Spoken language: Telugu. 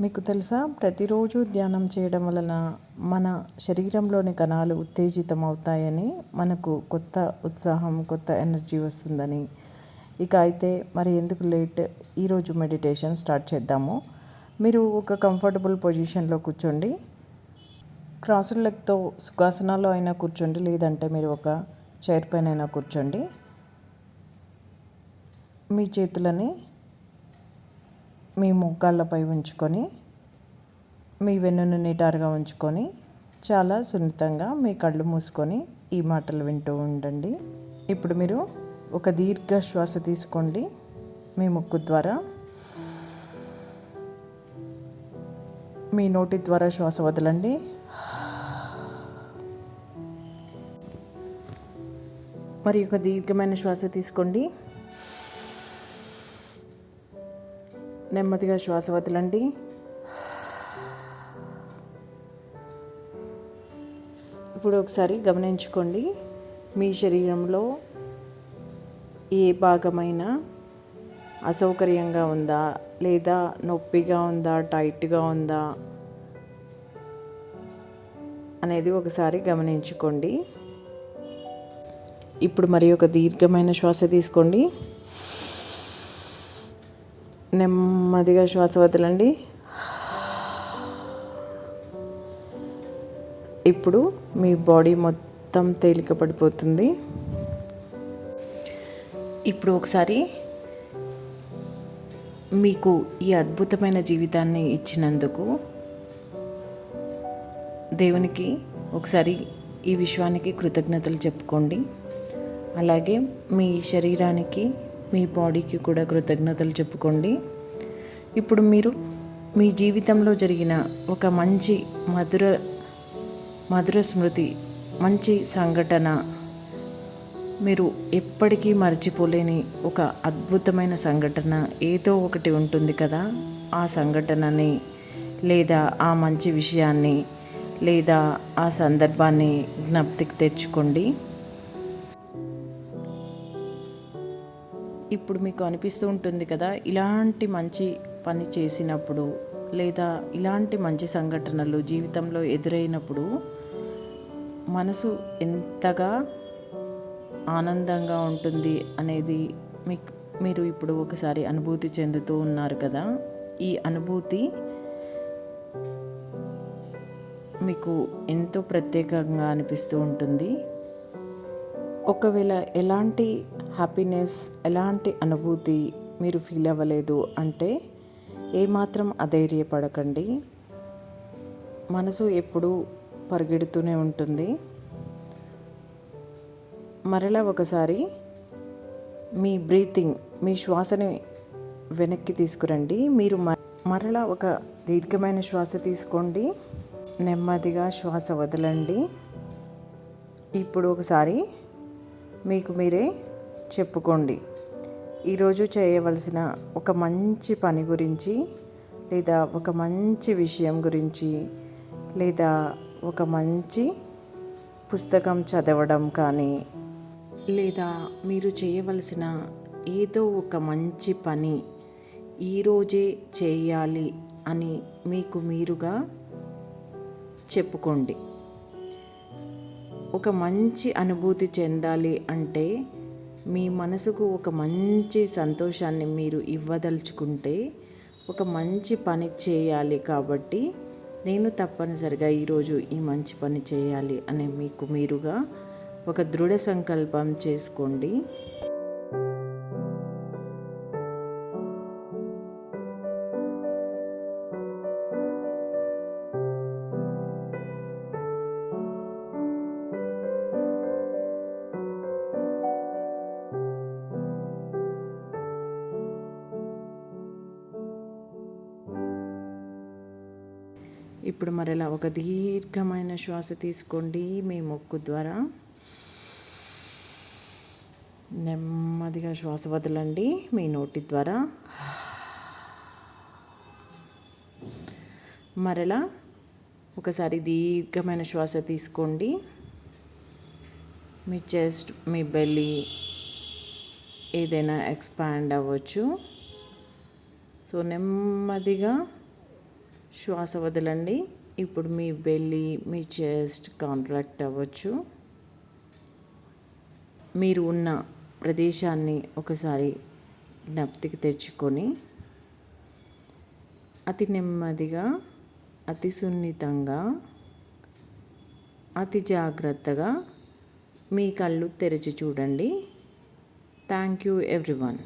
మీకు తెలుసా? ప్రతిరోజు ధ్యానం చేయడం వలన మన శరీరంలోని కణాలు ఉత్తేజితం అవుతాయని మనకు కొత్త ఉత్సాహం కొత్త ఎనర్జీ వస్తుందని. ఇక అయితే మరి ఎందుకు లేట్? ఈరోజు మెడిటేషన్ స్టార్ట్ చేద్దాము. మీరు ఒక కంఫర్టబుల్ పొజిషన్లో కూర్చోండి. క్రాసుల లెగ్తో సుఖాసనాల్లో అయినా కూర్చోండి. లేదంటే మీరు ఒక చైర్ పైన అయినా కూర్చోండి. మీ చేతులని మీ మోకాళ్ళపై ఉంచుకొని మీ వెన్నును నిటారుగా ఉంచుకొని చాలా సున్నితంగా మీ కళ్ళు మూసుకొని ఈ మాటలు వింటూ ఉండండి. ఇప్పుడు మీరు ఒక దీర్ఘ శ్వాస తీసుకోండి. మీ ముక్కు ద్వారా మీ నోటి ద్వారా శ్వాస వదలండి. మరి ఒక దీర్ఘమైన శ్వాస తీసుకోండి. నెమ్మదిగా శ్వాస వదలండి. ఇప్పుడు ఒకసారి గమనించుకోండి. మీ శరీరంలో ఏ భాగమైనా అసౌకర్యంగా ఉందా? లేదా నొప్పిగా ఉందా? టైట్గా ఉందా? అనేది ఒకసారి గమనించుకోండి. ఇప్పుడు మరి ఒక దీర్ఘమైన శ్వాస తీసుకోండి. నెమ్మదిగా శ్వాస వదలండి. ఇప్పుడు మీ బాడీ మొత్తం తేలిక పడిపోతుంది. ఇప్పుడు ఒకసారి మీకు ఈ అద్భుతమైన జీవితాన్ని ఇచ్చినందుకు దేవునికి ఒకసారి ఈ విశ్వానికి కృతజ్ఞతలు చెప్పుకోండి. అలాగే మీ శరీరానికి మీ బాడీకి కూడా కృతజ్ఞతలు చెప్పుకోండి. ఇప్పుడు మీరు మీ జీవితంలో జరిగిన ఒక మంచి మధుర మధుర స్మృతి మంచి సంఘటన మీరు ఎప్పటికీ మర్చిపోలేని ఒక అద్భుతమైన సంఘటన ఏదో ఒకటి ఉంటుంది కదా. ఆ సంఘటనని లేదా ఆ మంచి విషయాన్ని లేదా ఆ సందర్భాన్ని జ్ఞప్తికి తెచ్చుకోండి. ఇప్పుడు మీకు అనిపిస్తూ ఉంటుంది కదా ఇలాంటి మంచి పని చేసినప్పుడు లేదా ఇలాంటి మంచి సంఘటనలు జీవితంలో ఎదురైనప్పుడు మనసు ఎంతగా ఆనందంగా ఉంటుంది అనేది మీకు మీరు ఇప్పుడు ఒకసారి అనుభూతి చెందుతూ ఉన్నారు కదా ఈ అనుభూతి మీకు ఎంతో ప్రత్యేకంగా అనిపిస్తూ ఉంటుంది. ఒకవేళ ఎలాంటి హ్యాపీనెస్ ఎలాంటి అనుభూతి మీరు ఫీల్ అవ్వలేదు అంటే ఏమాత్రం అధైర్యపడకండి. మనసు ఎప్పుడూ పరిగెడుతూనే ఉంటుంది. మరలా ఒకసారి మీ బ్రీతింగ్ మీ శ్వాసని వెనక్కి తీసుకురండి. మీరు మరలా ఒక దీర్ఘమైన శ్వాస తీసుకోండి. నెమ్మదిగా శ్వాస వదలండి. ఇప్పుడు ఒకసారి మీకు మీరే చెప్పుకోండి. ఈరోజు చేయవలసిన ఒక మంచి పని గురించి లేదా ఒక మంచి విషయం గురించి లేదా ఒక మంచి పుస్తకం చదవడం కానీ లేదా మీరు చేయవలసిన ఏదో ఒక మంచి పని ఈరోజే చేయాలి అని మీకు మీరుగా చెప్పుకోండి. ఒక మంచి అనుభూతి చెందాలి అంటే మీ మనసుకు ఒక మంచి సంతోషాన్ని మీరు ఇవ్వదలుచుకుంటే ఒక మంచి పని చేయాలి కాబట్టి నేను తప్పనిసరిగా ఈరోజు ఈ మంచి పని చేయాలి అని మీకు మీరుగా ఒక దృఢ సంకల్పం చేసుకోండి. ఇప్పుడు మరలా ఒక దీర్ఘమైన శ్వాస తీసుకోండి. మీ ముక్కు ద్వారా నెమ్మదిగా శ్వాస వదలండి. మీ నోటి ద్వారా మరలా ఒకసారి దీర్ఘమైన శ్వాస తీసుకోండి. మీ చెస్ట్ మీ బెల్లి ఏదైనా ఎక్స్పాండ్ అవ్వచ్చు. సో నెమ్మదిగా శ్వాస వదలండి. ఇప్పుడు మీ బెల్లి మీ చెస్ట్ కాంట్రాక్ట్ అవ్వచ్చు. మీరు ఉన్న ప్రదేశాన్ని ఒకసారి జ్ఞప్తికి తెచ్చుకొని అతి నెమ్మదిగా అతి సున్నితంగా అతి జాగ్రత్తగా మీ కళ్ళు తెరిచి చూడండి. Thank you everyone